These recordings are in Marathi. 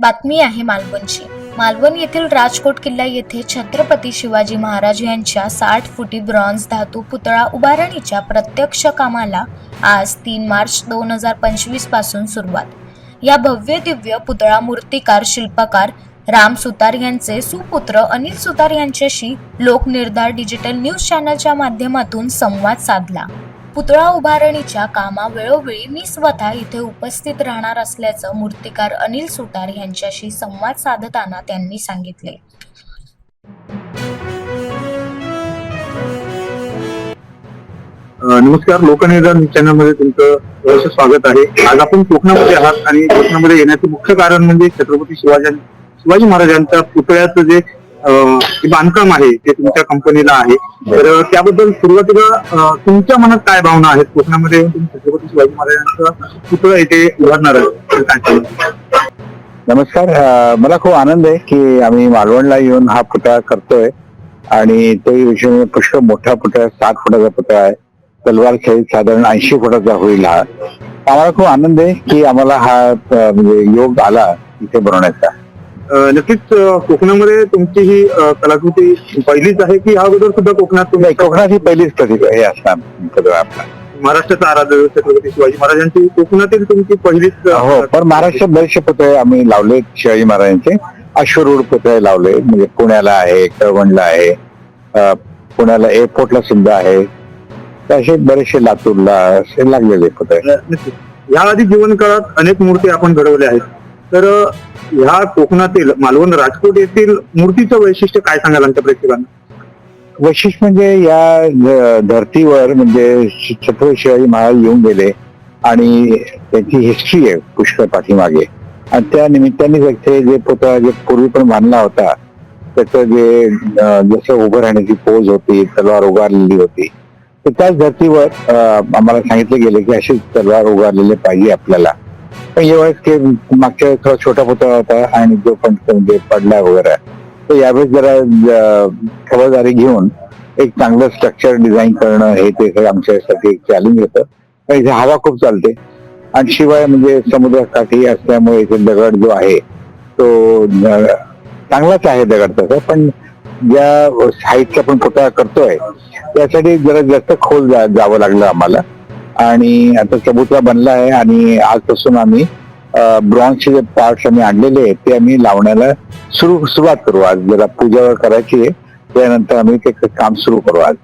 बातमी आहे मालवणची. मालवण येथील राजकोट किल्ला येथे छत्रपती शिवाजी महाराज यांच्या साठ फुटी ब्रॉन्झ धातू पुतळा उभारणीच्या प्रत्यक्ष कामाला आज तीन मार्च दोन हजार पंचवीसपासून सुरुवात. या भव्य दिव्य पुतळा मूर्तिकार शिल्पकार राम सुतार यांचे सुपुत्र अनिल सुतार यांच्याशी लोकनिर्धार डिजिटल न्यूज चॅनलच्या माध्यमातून संवाद साधला. पुतळा उभारणीच्या कामा वेळोवेळी मी स्वतः इथे उपस्थित राहणार असल्याचं मूर्तिकार अनिल सुतार यांच्याशी संवाद साधताना त्यांनी सांगितले. नमस्कार. लोकनिर्धार चॅनलमध्ये तुमचं सहर्ष स्वागत आहे. आज आपण कोकणामध्ये आहात आणि कोकणामध्ये येण्याचं मुख्य कारण म्हणजे छत्रपती शिवाजी शिवाजी महाराजांच्या पुतळ्याचं जे बांधकाम आहे ते तुमच्या कंपनीला आहे तर त्याबद्दल सुरुवातीला तुमच्या मनात काय भावना आहेत? कोकणामध्ये छत्रपती शिवाजी महाराजांचं पुतळा इथे उभारणार आहे नमस्कार मला खूप आनंद आहे की आम्ही मालवणला येऊन हा पुतळा करतोय आणि तोही विषय पुष्कळ मोठा पुतळा साठ फुटाचा पुतळा आहे. तलवार खेळ साधारण ऐंशी फुटाचा होईल हा. आम्हाला खूप आनंद आहे की आम्हाला हा म्हणजे योग आला इथे बनवण्याचा. नक्कीच कोकणामध्ये तुमची ही कलाकृती पहिलीच आहे की अगोदर सुद्धा कोकणात तुम्ही कोकणात ही पहिलीच प्रतिभा हे असणार आपला. महाराष्ट्राचा आराध्य छत्रपती शिवाजी महाराजांची कोकणातील तुमची पहिलीच हो पण महाराष्ट्रात बरेचसे पुतळे आम्ही लावले शिवाजी महाराजांचे. अश्वरूढ पुतळे लावले म्हणजे पुण्याला आहे कळवणला आहे पुण्याला एअरपोर्टला सुद्धा आहे. असे बरेचसे लातूरला असे लागलेले पुतळे. नक्कीच. या आधी जीवन काळात अनेक मूर्ती आपण घडवल्या आहेत. तर ह्या कोकणातील मालवण राजकोट येथील मूर्तीचं वैशिष्ट्य काय सांगाल आमच्या प्रेक्षकांना? वैशिष्ट्य म्हणजे या धर्तीवर म्हणजे छत्रपती शिवाजी महाराज येऊन गेले आणि त्यांची हिस्ट्री आहे पुष्कळ पाठीमागे. आणि त्या निमित्ताने इथे जे पुतळा जे पूर्वी पण बांधला होता त्याचं जे जसं उभं राहण्याची पोज होती तलवार उगारलेली होती तर त्याच धर्तीवर आम्हाला सांगितलं गेलं की अशीच तलवार उगारलेली पाहिजे आपल्याला. ते मागच्या वेळेस थोडा छोटा पुतळा होता आणि जो पण म्हणजे पडला वगैरे. तर यावेळेस जरा खबरदारी घेऊन एक चांगलं स्ट्रक्चर डिझाईन करणं हे ते सगळं आमच्यासाठी एक चॅलेंज होतं. पण इथे हवा खूप चालते. आणि शिवाय म्हणजे समुद्राकाठी असल्यामुळे इथे दगड जो आहे तो चांगलाच आहे दगड तसा. पण ज्या हाईटचा आपण पुतळा करतोय त्यासाठी जरा जास्त खोल जावं लागलं आम्हाला. आणि आता चबुतरा बनला आहे आणि आजपासून आम्ही ब्रॉन्झचे जे पार्ट्स आम्ही आणलेले आहेत ते आम्ही लावण्याला सुरू सुरुवात करू आज. जरा पूजा करायची आहे त्यानंतर आम्ही ते काम सुरू करू आज.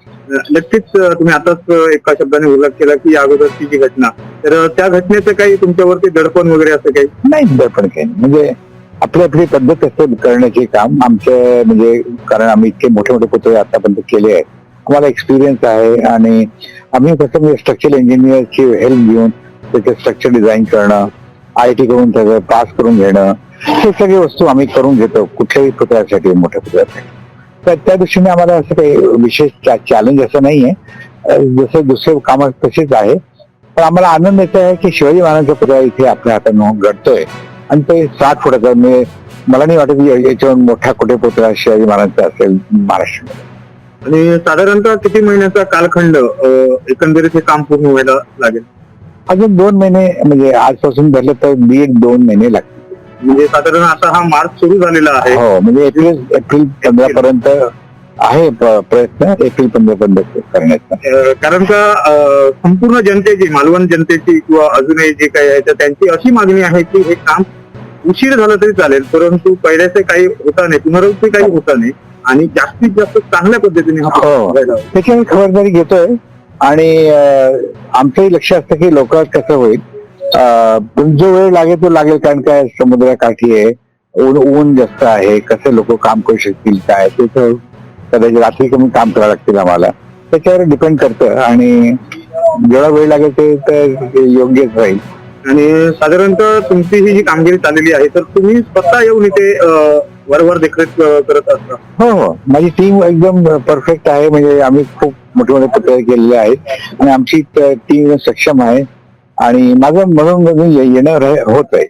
नक्कीच तुम्ही आताच एका शब्दाने उल्लेख केला की अगोदरची जी घटना तर त्या घटनेचं काही तुमच्यावरती दडपण वगैरे असं काही? नाही दर्पण काही. म्हणजे आपली आपली पद्धत असते करण्याचे काम. आमचं म्हणजे कारण आम्ही इतके मोठे मोठे पुतळे आतापर्यंत केले आहेत. आम्हाला एक्सपिरियन्स आहे आणि आम्ही कसं म्हणजे स्ट्रक्चरल इंजिनियरची हेल्प घेऊन त्याचे स्ट्रक्चर डिझाईन करणं आय टी करून त्याचं पास करून घेणं हे सगळे वस्तू आम्ही करून घेतो कुठल्याही पुतळ्यासाठी मोठ्या पुतळ्यासाठी तर त्या दृष्टीने आम्हाला असं काही विशेष चॅलेंज असं नाहीये. जसं दुसरे काम तसेच आहे. पण आम्हाला आनंद येत आहे की शिवाजी महाराजांचा पुतळा इथे आपल्या हातानं घडतोय. आणि ते साठ फुटाचा म्हणजे मला नाही वाटत की याच्यावर मोठा कुठे पुतळा शिवाजी महाराजांचा असेल महाराष्ट्रामध्ये. आणि साधारणतः किती महिन्याचा कालखंड एकंदरीत हे काम पूर्ण व्हायला लागेल? अजून दोन महिने म्हणजे आजपासून धरलं तर दीड दोन महिने लागतील. म्हणजे साधारण आता हा मार्च सुरू झालेला आहे. हो म्हणजे एप्रिल एप्रिल पंधरा पर्यंत आहे प्रयत्न एप्रिल पंधरा पर्यंत करण्याचा कारण का संपूर्ण जनतेची मालवण जनतेची किंवा अजूनही जे काही आहे त्यांची अशी मागणी आहे की हे काम उशीर झालं तरी चालेल परंतु पहिल्याचे काही होता नाही पुनरावृत्ती काही होता नाही. आणि जास्तीत जास्त चांगल्या पद्धतीने हा हो. त्याची खबरदारी घेतोय. आणि अं, आमचंही लक्ष असतं की लोकांत कसं होईल. अं, पण जो वेळ लागेल तो लागेल कारण काय समुद्राकाठी आहे. ऊन ऊन जास्त आहे. कसे लोक काम करू शकतील काय? ते तर कदाचित रात्री कमी काम करावं लागतील आम्हाला. त्याच्यावर डिपेंड करतं. आणि जेवढा वेळ लागेल ते तर योग्यच राहील. आणि साधारणतः तुमची ही जी कामगिरी चाललेली आहे तर तुम्ही स्वतः येऊन इथे वरवर देखरेख करत असता. हो हो. माझी टीम एकदम परफेक्ट आहे. म्हणजे आम्ही खूप मोठे मोठे पुतळे केलेले आहेत. आणि आमची टीम सक्षम आहे. आणि माझं म्हणून येणं होत आहे